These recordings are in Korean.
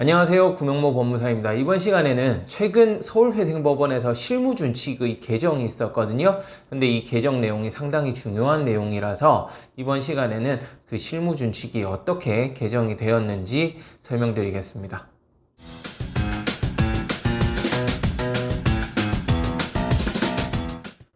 안녕하세요. 구명모 법무사입니다. 이번 시간에는 최근 서울회생법원에서 실무준칙의 개정이 있었거든요. 근데 이 개정 내용이 상당히 중요한 내용이라서 이번 시간에는 그 실무준칙이 어떻게 개정이 되었는지 설명드리겠습니다.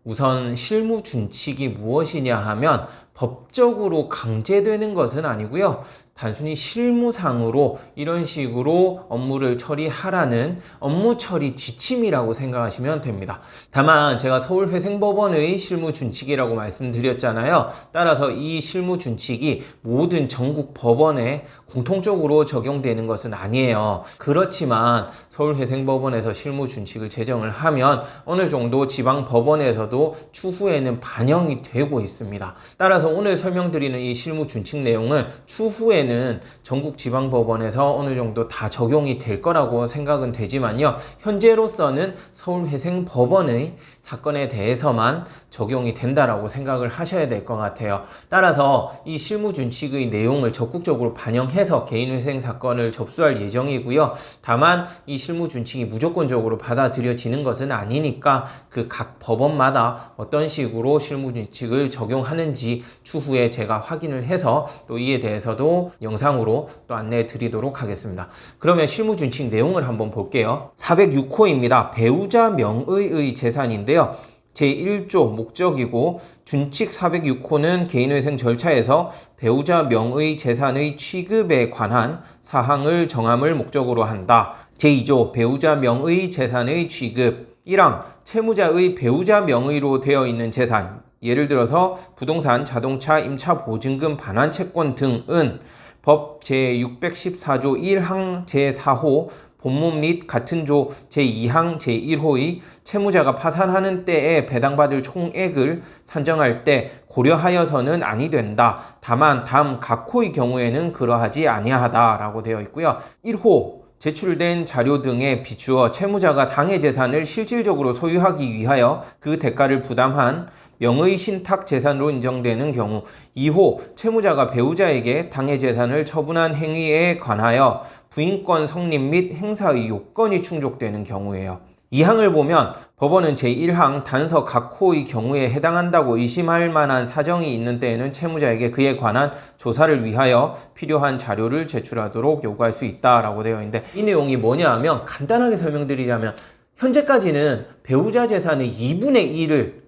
우선 실무 준칙이 무엇이냐 하면 법적으로 강제되는 것은 아니고요. 단순히 실무상으로 이런 식으로 업무를 처리하라는 업무 처리 지침이라고 생각하시면 됩니다. 다만 제가 서울회생법원의 실무준칙이라고 말씀드렸잖아요. 따라서 이 실무준칙이 모든 전국 법원에 공통적으로 적용되는 것은 아니에요. 그렇지만 서울회생법원에서 실무준칙을 제정을 하면 어느 정도 지방법원에서도 추후에는 반영이 되고 있습니다. 따라서 오늘 설명드리는 이 실무준칙 내용은 추후에 는 전국 지방법원에서 어느 정도 다 적용이 될 거라고 생각은 되지만요. 현재로서는 서울회생법원의 사건에 대해서만 적용이 된다라고 생각을 하셔야 될 것 같아요. 따라서 이 실무준칙의 내용을 적극적으로 반영해서 개인회생 사건을 접수할 예정이고요. 다만 이 실무준칙이 무조건적으로 받아들여지는 것은 아니니까 그 각 법원마다 어떤 식으로 실무준칙을 적용하는지 추후에 제가 확인을 해서 또 이에 대해서도 영상으로 또 안내해 드리도록 하겠습니다. 그러면 실무준칙 내용을 한번 볼게요. 406호입니다. 배우자 명의의 재산인데요. 제1조 목적이고 준칙 406호는 개인회생 절차에서 배우자 명의 재산의 취급에 관한 사항을 정함을 목적으로 한다. 제2조 배우자 명의 재산의 취급 1항 채무자의 배우자 명의로 되어 있는 재산 예를 들어서 부동산, 자동차, 임차 보증금, 반환 채권 등은 법 제614조 1항 제4호 본문 및 같은 조 제2항 제1호의 채무자가 파산하는 때에 배당받을 총액을 산정할 때 고려하여서는 아니 된다. 다만 다음 각 호의 경우에는 그러하지 아니하다라고 되어 있고요. 1호 제출된 자료 등에 비추어 채무자가 당해 재산을 실질적으로 소유하기 위하여 그 대가를 부담한 명의 신탁 재산으로 인정되는 경우 2호 채무자가 배우자에게 당해 재산을 처분한 행위에 관하여 부인권 성립 및 행사의 요건이 충족되는 경우예요. 이 항을 보면 법원은 제1항 단서 각 호의 경우에 해당한다고 의심할 만한 사정이 있는 때에는 채무자에게 그에 관한 조사를 위하여 필요한 자료를 제출하도록 요구할 수 있다라고 되어 있는데 이 내용이 뭐냐 하면 간단하게 설명드리자면 현재까지는 배우자 재산의 2분의 1을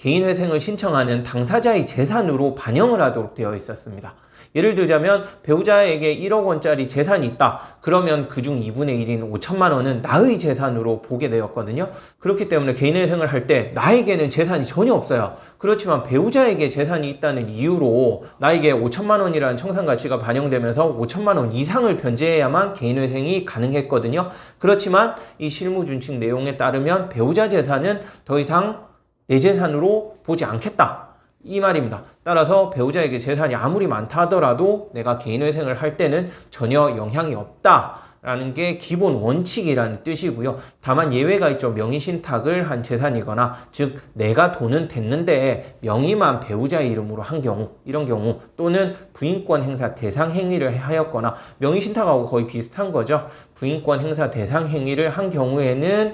개인회생을 신청하는 당사자의 재산으로 반영을 하도록 되어 있었습니다. 예를 들자면 배우자에게 1억 원짜리 재산이 있다. 그러면 그중 2분의 1인 5천만 원은 나의 재산으로 보게 되었거든요. 그렇기 때문에 개인회생을 할 때 나에게는 재산이 전혀 없어요. 그렇지만 배우자에게 재산이 있다는 이유로 나에게 5천만 원이라는 청산 가치가 반영되면서 5천만 원 이상을 변제해야만 개인회생이 가능했거든요. 그렇지만 이 실무준칙 내용에 따르면 배우자 재산은 더 이상 내 재산으로 보지 않겠다. 이 말입니다. 따라서 배우자에게 재산이 아무리 많다 하더라도 내가 개인회생을 할 때는 전혀 영향이 없다. 라는 게 기본 원칙이라는 뜻이고요. 다만 예외가 있죠. 명의신탁을 한 재산이거나, 즉, 내가 돈은 됐는데 명의만 배우자 이름으로 한 경우, 이런 경우, 또는 부인권 행사 대상 행위를 하였거나, 명의신탁하고 거의 비슷한 거죠. 부인권 행사 대상 행위를 한 경우에는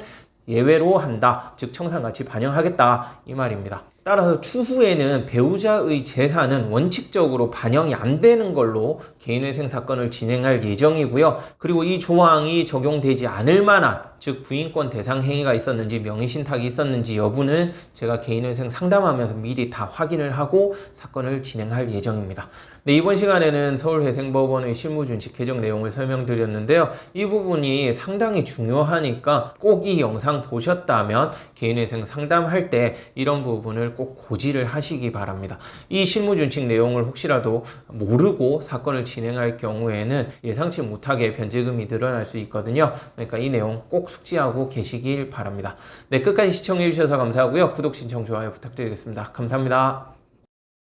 예외로 한다. 즉 청산가치 반영하겠다. 이 말입니다. 따라서 추후에는 배우자의 재산은 원칙적으로 반영이 안 되는 걸로 개인회생 사건을 진행할 예정이고요. 그리고 이 조항이 적용되지 않을 만한 즉 부인권 대상 행위가 있었는지 명의신탁이 있었는지 여부는 제가 개인회생 상담하면서 미리 다 확인을 하고 사건을 진행할 예정입니다. 네, 이번 시간에는 서울회생법원의 실무준칙 개정 내용을 설명드렸는데요. 이 부분이 상당히 중요하니까 꼭 이 영상 보셨다면 개인회생 상담할 때 이런 부분을 꼭 고지를 하시기 바랍니다. 이 실무준칙 내용을 혹시라도 모르고 사건을 진행할 경우에는 예상치 못하게 변제금이 늘어날 수 있거든요. 그러니까 이 내용 꼭 숙지하고 계시길 바랍니다. 네, 끝까지 시청해주셔서 감사하고요. 구독, 신청, 좋아요 부탁드리겠습니다. 감사합니다.